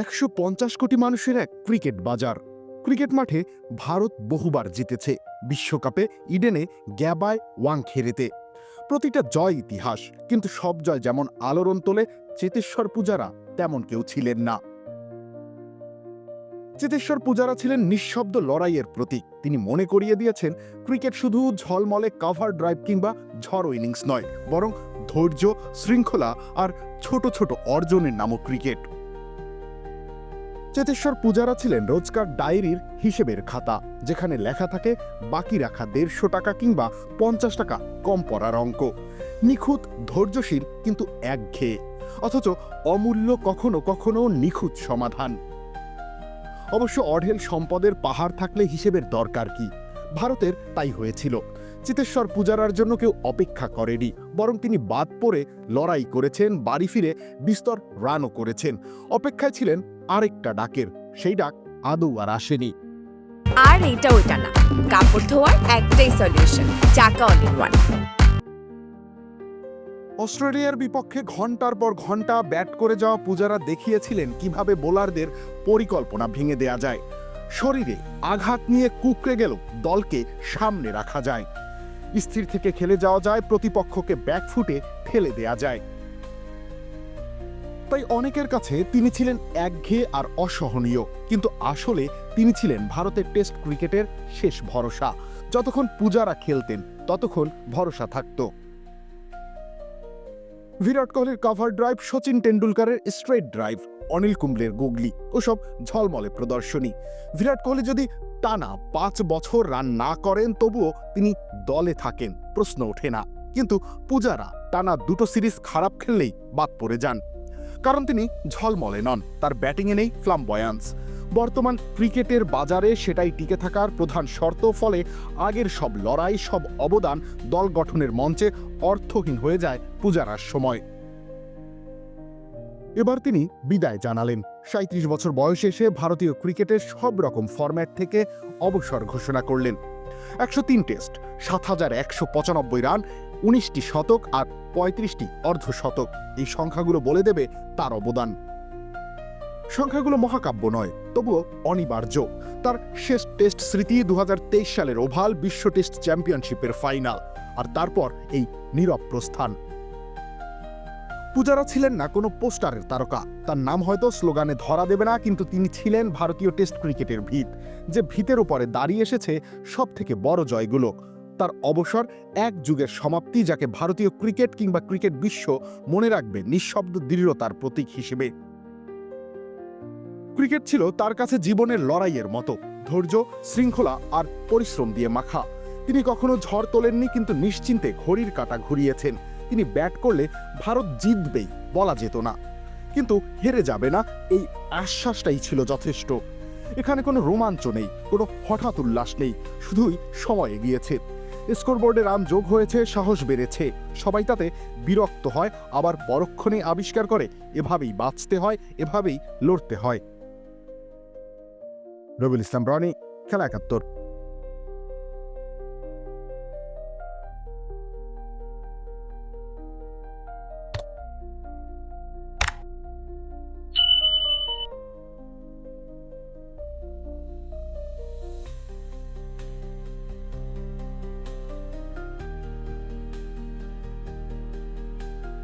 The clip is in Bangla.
একশো পঞ্চাশ কোটি মানুষের এক ক্রিকেট বাজার। ক্রিকেট মাঠে ভারত বহুবার জিতেছে বিশ্বকাপে ইডেনে গ্যাবায় ওয়াংখেড়েতে। প্রতিটা জয় ইতিহাস, কিন্তু সব জয় যেমন আলোড়ন তোলে, চেতেশ্বর পূজারা তেমন কেউ ছিলেন না। চেতেশ্বর পূজারা ছিলেন নিঃশব্দ লড়াইয়ের প্রতীক। তিনি মনে করিয়ে দিয়েছেন, ক্রিকেট শুধু ঝলমলে কাভার ড্রাইভ কিংবা ঝড় ইনিংস নয়, বরং ধৈর্য, শৃঙ্খলা আর ছোট ছোট অর্জনের নামও ক্রিকেট। চেতেশ্বর পূজারা ছিলেন রোজকার ডায়েরির হিসেবের খাতা, যেখানে লেখা থাকে, বাকি রাখা দেড়শো টাকা কিংবা পঞ্চাশ টাকা কম পড়ার অঙ্ক। নিখুঁত, ধৈর্যশীল, কিন্তু একঘেয়ে। অথচ অমূল্য কখনো কখনো নিখুঁত সমাধান। অবশ্য অঢেল সম্পদের পাহাড় থাকলে হিসেবের দরকার কি? ভারতের তাই হয়েছিল। চিতেশ্বর পূজারার জন্য কেউ অপেক্ষা করেনি বরং তিনি বাদ পড়ে লড়াই করেছেন বাড়ি ফিরে বিস্তর রানও করেছেন। অপেক্ষায় ছিলেন আরেকটা ডাকের সেই ডাক আদৌ আর আসেনি। আর এটা ওটা না কাপড় ধোয়ার একটাই সলিউশন চাকা অল ইন ওয়ান অস্ট্রেলিয়ার বিপক্ষে ঘণ্টার পর ঘণ্টা ব্যাট করে যাওয়া পূজারা দেখিয়েছিলেন কীভাবে বোলারদের পরিকল্পনা ভেঙে দেয়া যায়। শরীরে আঘাত নিয়ে কুকড়ে গেল দলকে সামনে রাখা যায়। স্থির থেকে খেলে যাওয়া যায়, প্রতিপক্ষকে ব্যাকফুটে ঠেলে দেয়া যায়। তাই অনেকের কাছে তিনি ছিলেন একঘেয়ে আর অসহনীয়, কিন্তু আসলে তিনি ছিলেন ভারতের টেস্ট ক্রিকেটের শেষ ভরসা। যতক্ষণ পূজারা খেলতেন, ততক্ষণ ভরসা থাকতো। বিরাট কোহলির কাভার ড্রাইভ সচিন টেন্ডুলকারের স্ট্রেট ড্রাইভ অনিল কুম্বলের গুগলি ওসব ঝলমলে প্রদর্শনী। বিরাট কোহলি যদি টানা পাঁচ বছর রান না করেন, তবুও তিনি দলে থাকেন, প্রশ্ন ওঠে না। কিন্তু পূজারা টানা দুটো সিরিজ খারাপ খেললেই বাদ পড়ে যান। কারণ তিনি ঝলমলে নন, তার ব্যাটিংয়ে নেই ফ্লামবয়ান্স। বর্তমান ক্রিকেটের বাজারে সেটাই টিকে থাকার প্রধান শর্ত, ফলে আগের সব লড়াই, সব অবদান দল গঠনের মঞ্চে অর্থহীন হয়ে যায় পূজারার সময়। এবার তিনি বিদায় জানালেন। সাঁত্রিশ বছর বয়সে এসে ভারতীয় ক্রিকেটের সব রকম ফরম্যাট থেকে অবসর ঘোষণা করলেন। একশো তিন টেস্ট, সাত হাজার একশো পঁচানব্বই রান, উনিশটি শতক আর পঁয়ত্রিশটি অর্ধশতক। এই সংখ্যাগুলো বলে দেবে তার অবদান। সংখ্যাগুলো মহাকাব্য নয়, তবুও অনিবার্য। তার শেষ টেস্ট স্মৃতি দু হাজার তেইশ সালের ওভাল বিশ্ব টেস্ট চ্যাম্পিয়নশিপের ফাইনাল। আর তারপর এই নীরব প্রস্থান। পূজারা ছিলেন না কোনো পোস্টারের তারকা। তার নাম হয়তো স্লোগানে ধরা দেবে না, কিন্তু তিনি ছিলেন ভারতীয় টেস্ট ক্রিকেটের ভিত, যে ভিতের উপরে দাঁড়িয়ে এসেছে সব থেকে বড় জয়গুলো। তার অবসর এক যুগের সমাপ্তি, যাকে ভারতীয় ক্রিকেট কিংবা ক্রিকেট বিশ্ব মনে রাখবে নিঃশব্দ দৃঢ়তার প্রতীক হিসেবে। ক্রিকেট ছিল তার কাছে জীবনের লড়াইয়ের মতো, ধৈর্য, শৃঙ্খলা আর পরিশ্রম দিয়ে মাখা। তিনি কখনো ঝড় তোলেননি, কিন্তু নিশ্চিন্তে ঘড়ির কাটা ঘুরিয়েছেন। তিনি ব্যাট করলে ভারত জিতবেই, বলা যেত না। কিন্তু হেরে যাবে না, এই আশ্বাসটাই ছিল যথেষ্ট। এখানে কোনো রোমাঞ্চ নেই, কোনো হঠাৎ উল্লাস নেই, শুধুই সময় এগিয়েছে। স্কোরবোর্ডে রান যোগ হয়েছে, সাহস বেড়েছে। সবাই তাতে বিরক্ত হয়, আবার পরক্ষণে আবিষ্কার করে, এভাবেই বাঁচতে হয়, এভাবেই লড়তে হয়। রবিউল ইসলাম, রনি, খেলা একাত্তর।